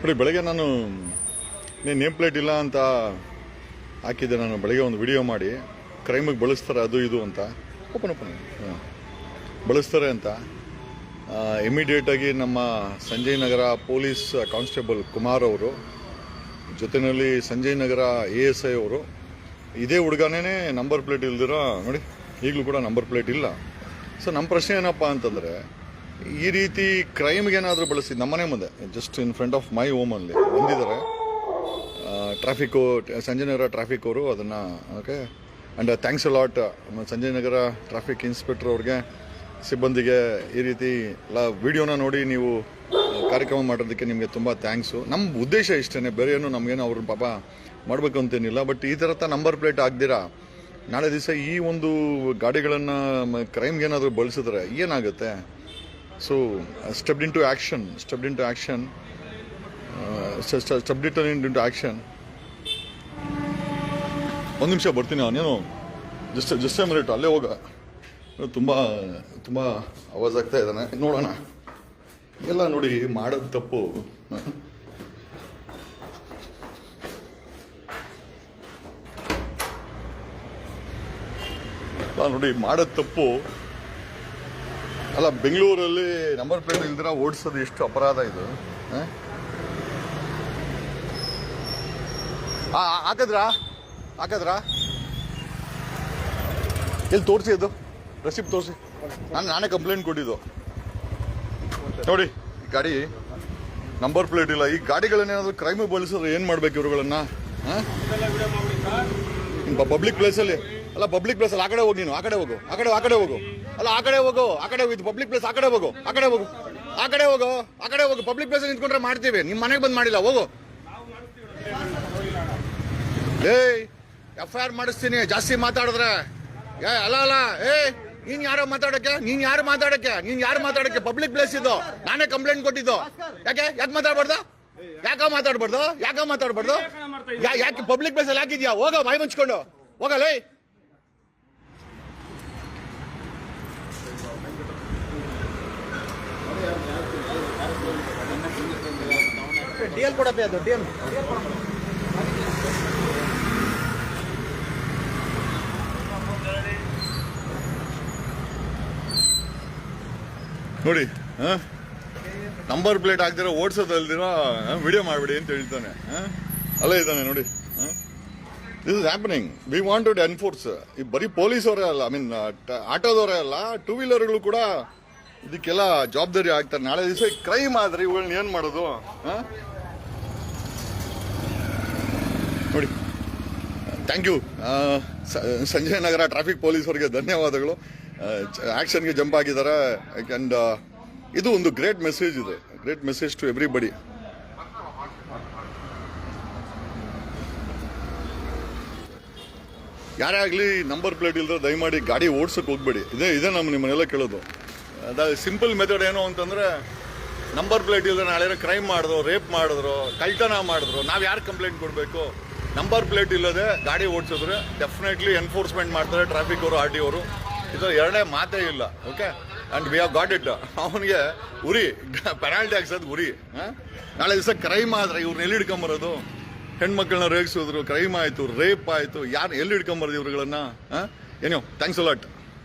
ನೋಡಿ, ಬೆಳಗ್ಗೆ ನಾನು ನೇಮ್ ಪ್ಲೇಟ್ ಇಲ್ಲ ಅಂತ ಹಾಕಿದ್ದೆ, ನಾನು ಬೆಳಗ್ಗೆ ಒಂದು ವಿಡಿಯೋ ಮಾಡಿ ಕ್ರೈಮಿಗೆ ಬಳಸ್ತಾರೆ ಅದು ಇದು ಅಂತ. ಓಪನ್ ಓಪನ್ ಬಳಸ್ತಾರೆ ಅಂತ. ಇಮಿಡಿಯೇಟಾಗಿ ನಮ್ಮ ಸಂಜಯ್ ನಗರ ಪೊಲೀಸ್ ಕಾನ್ಸ್ಟೇಬಲ್ ಕುಮಾರ್ ಅವರು ಜೊತೆಯಲ್ಲಿ Sanjay Nagar A S I ಅವರು, ಇದೇ ಹುಡುಗನೇ ನಂಬರ್ ಪ್ಲೇಟ್ ಇಲ್ದಿರೋ, ನೋಡಿ, ಈಗಲೂ ಕೂಡ ನಂಬರ್ ಪ್ಲೇಟ್ ಇಲ್ಲ. ಸೊ ನಮ್ಮ ಪ್ರಶ್ನೆ ಏನಪ್ಪ ಅಂತಂದರೆ ಈ ರೀತಿ ಕ್ರೈಮ್ಗೆ ಏನಾದರೂ ಬಳಸಿ ನಮ್ಮನೆ ಮುಂದೆ just in front of my ಓಮಲ್ಲಿ ಬಂದಿದ್ದಾರೆ. ಟ್ರಾಫಿಕ್ಕು ಸಂಜಯ್ ನಗರ ಟ್ರಾಫಿಕ್ ಅವರು ಅದನ್ನು okay and thanks a lot Sanjay Nagar traffic inspector ಅವ್ರಿಗೆ, ಸಿಬ್ಬಂದಿಗೆ ಈ ರೀತಿ ಎಲ್ಲ ವಿಡಿಯೋನ ನೋಡಿ ನೀವು ಕಾರ್ಯಕ್ರಮ ಮಾಡೋದಕ್ಕೆ ನಿಮಗೆ ತುಂಬ ಥ್ಯಾಂಕ್ಸು ನಮ್ಮ ಉದ್ದೇಶ ಇಷ್ಟೇ ಬೇರೆ ಏನು ನಮಗೇನು ಅವ್ರ ಪಾಪ ಮಾಡಬೇಕು ಅಂತೇನಿಲ್ಲ ಬಟ್ ಈ ಥರ ನಂಬರ್ ಪ್ಲೇಟ್ ಆಗ್ದಿರಾ ನಾಳೆ ದಿವಸ ಈ ಒಂದು ಗಾಡಿಗಳನ್ನು ಕ್ರೈಮ್ಗೆ ಏನಾದರೂ ಬಳಸಿದ್ರೆ ಏನಾಗುತ್ತೆ? So stepped to action step into action step into action ಒಂದು ನಿಮಿಷ ಬರ್ತೀನಿ ನಾನೇನು ಜಸ್ಟ್ ಜಸ್ಟ್ ಮಿನಿಟ್ ಅಲ್ಲೇ ಹೋಗ. ತುಂಬ ತುಂಬ ಆವಾಜ್ ಆಗ್ತಾ ಇದ್ದಾನೆ. ನೋಡೋಣ. ಎಲ್ಲ ನೋಡಿ, ಮಾಡೋದ್ ತಪ್ಪು. ನೋಡಿ, ಮಾಡೋದ್ ತಪ್ಪು. ಅಲ್ಲ, ಬೆಂಗಳೂರಲ್ಲಿ ನಂಬರ್ ಪ್ಲೇಟ್ ಇಲ್ದಿರ ಓಡಿಸೋದು ಎಷ್ಟು ಅಪರಾಧ ಇದು? ಹಾಕದ್ರ ಇಲ್ಲಿ ಹಾಕದ್ರಾ? ಎಲ್ಲಿ ತೋರಿಸಿ ಅದು? ರೆಸಿಪ್ಟ್ ತೋರಿಸಿ. ನಾನು, ನಾನೇ ಕಂಪ್ಲೇಂಟ್ ಕೊಟ್ಟಿದ್ದು. ನೋಡಿ, ಈ ಗಾಡಿ ನಂಬರ್ ಪ್ಲೇಟ್ ಇಲ್ಲ. ಈ ಗಾಡಿಗಳನ್ನೇನಾದ್ರೂ ಕ್ರೈಮ್ ಬಳಸಿದ್ರೆ ಏನು ಮಾಡ್ಬೇಕು ಇವ್ರುಗಳನ್ನ ಪಬ್ಲಿಕ್ ಪ್ಲೇಸಲ್ಲಿ ಅಲ್ಲ ಪಬ್ಲಿಕ್ ಪ್ಲೇಸಲ್ಲಿ ಆ ಕಡೆ ಹೋಗಿ ನೀನು, ಆ ಕಡೆ ಹೋಗು, ಆ ಕಡೆ ಆ ಕಡೆ ಹೋಗು. ಅಲ್ಲ, ಆ ಕಡೆ ಹೋಗು, ಆ ಕಡೆ ಇದು ಪಬ್ಲಿಕ್ ಪ್ಲೇಸ್ ಆ ಕಡೆ ಹೋಗು, ಆ ಕಡೆ ಹೋಗು, ಆ ಕಡೆ ಹೋಗು, ಆ ಕಡೆ ಹೋಗು ಪಬ್ಲಿಕ್ ಪ್ಲೇಸ್ ನಿಂತ್ಕೊಂಡ್ರೆ ಮಾಡ್ತೀವಿ ನಿಮ್ಮ ಮನೆಗೆ ಬಂದು ಮಾಡಿಲ್ಲ, ಹೋಗು. ಏಯ್ ಎಫ್ ಐ ಆರ್ ಮಾಡಿಸ್ತೀನಿ, ಜಾಸ್ತಿ ಮಾತಾಡಿದ್ರೆ. ಏ, ಅಲ್ಲ ಅಲ್ಲ, ಏ, ನೀನ್ ಯಾರೋ ಮಾತಾಡಕ್ಕೆ, ನೀನ್ ಯಾರು ಮಾತಾಡಕ್ಕೆ, ನೀನ್ ಯಾರು ಮಾತಾಡಕ್ಕೆ ಪಬ್ಲಿಕ್ ಪ್ಲೇಸ್ ಇದು, ನಾನೇ ಕಂಪ್ಲೇಂಟ್ ಕೊಟ್ಟಿದ್ದು. ಯಾಕೆ ಯಾಕೆ ಮಾತಾಡ್ಬಾರ್ದು? ಯಾಕ ಮಾತಾಡ್ಬಾರ್ದು? ಯಾಕ ಮಾತಾಡ್ಬಾರ್ದು? ಯಾಕೆ ಪಬ್ಲಿಕ್ ಪ್ಲೇಸ್ ಅಲ್ಲಿ ಹಾಕಿದ್ಯಾ? ಹೋಗ, ಬಾಯಿ ಮುಚ್ಕೊಂಡು. ಹೋಗಲೇ ಡಿ ಎಲ್ ಕೊಡಪ್ಪೆ ಅದು, ಡಿ ಎಲ್. ನೋಡಿ ನಂಬರ್ ಪ್ಲೇಟ್ ಹಾಕ್ದಿರೋ ಓಡಿಸೋದಲ್ದಿರೋ ವಿಡಿಯೋ ಮಾಡ್ಬಿಡಿ ಅಂತ ಹೇಳ್ತಾನೆ, ಹ? ಅಲ್ಲೇ ಇದ್ದಾನೆ ನೋಡಿ this is happening we want to enforce ಈ ಬರೀ ಪೊಲೀಸವರೇ ಅಲ್ಲ ಐ ಮೀನ್ ಆಟೋದವರೇ ಅಲ್ಲ ಟೂ ವೀಲರ್ಗಳು ಕೂಡ ಇದಕ್ಕೆಲ್ಲ ಜವಾಬ್ದಾರಿ ಆಗ್ತಾರೆ. ನಾಳೆ ದಿವಸ ಕ್ರೈಮ್ ಆದ್ರೆ ಇವುಗಳನ್ನ ಏನ್ ಮಾಡೋದು? ನೋಡಿ. Thank you Sanjay Nagar traffic ಪೊಲೀಸರಿಗೆ ಧನ್ಯವಾದಗಳು. ಆಕ್ಷನ್ಗೆ ಜಂಪ್ ಆಗಿದ್ದಾರೆ. ಆ್ಯಂಡ್ ಇದು ಒಂದು ಗ್ರೇಟ್ ಮೆಸೇಜ್ ಇದೆ. ಗ್ರೇಟ್ ಮೆಸೇಜ್ ಟು ಎವ್ರಿಬಡಿ ಯಾರೇ ಆಗಲಿ ನಂಬರ್ ಪ್ಲೇಟ್ ಇಲ್ಲದ್ರೆ ದಯಮಾಡಿ ಗಾಡಿ ಓಡಿಸೋಕೆ ಹೋಗ್ಬೇಡಿ. ಇದೇ ಇದೇ ನಮ್ಮ ನಿಮ್ಮನ್ನೆಲ್ಲ ಕೇಳೋದು. ಅದ ಸಿಂಪಲ್ ಮೆಥಡ್ ಏನು ಅಂತಂದರೆ ನಂಬರ್ ಪ್ಲೇಟ್ ಇಲ್ಲದೆ ನಾಳೆ ಕ್ರೈಮ್ ಮಾಡಿದ್ರು ರೇಪ್ ಮಾಡಿದ್ರು ಕಳ್ತನ ಮಾಡಿದ್ರು, ನಾವು ಯಾರು ಕಂಪ್ಲೇಂಟ್ ಕೊಡಬೇಕು? ನಂಬರ್ ಪ್ಲೇಟ್ ಇಲ್ಲದೆ ಗಾಡಿ ಓಡಿಸಿದ್ರೆ ಡೆಫಿನೆಟ್ಲಿ ಎನ್ಫೋರ್ಸ್ಮೆಂಟ್ ಮಾಡ್ತಾರೆ ಟ್ರಾಫಿಕ್ ಅವರು ಆರ್ ಟಿ ಅವರು. ಇದು ಎರಡೇ ಮಾತೇ ಇಲ್ಲ okay and we have got it ಅವನಿಗೆ ಉರಿ ಪೆನಾಲ್ಟಿ ಹಾಕ್ಸೋದು ಉರಿ? ನಾಳೆ ದಿವಸ ಕ್ರೈಮ್ ಆದರೆ ಇವ್ರನ್ನ ಎಲ್ಲಿ ಹಿಡ್ಕೊಂಬರೋದು ಹೆಣ್ಮಕ್ಳನ್ನ ರೇಗಿಸಿದ್ರು ಕ್ರೈಮ್ ಆಯ್ತು ರೇಪ್ ಆಯ್ತು ಯಾರು ಎಲ್ಲಿ ಇವ್ರುಗಳನ್ನ? ಏನೋ ಥ್ಯಾಂಕ್ಸ್ ಅಲಾಟ್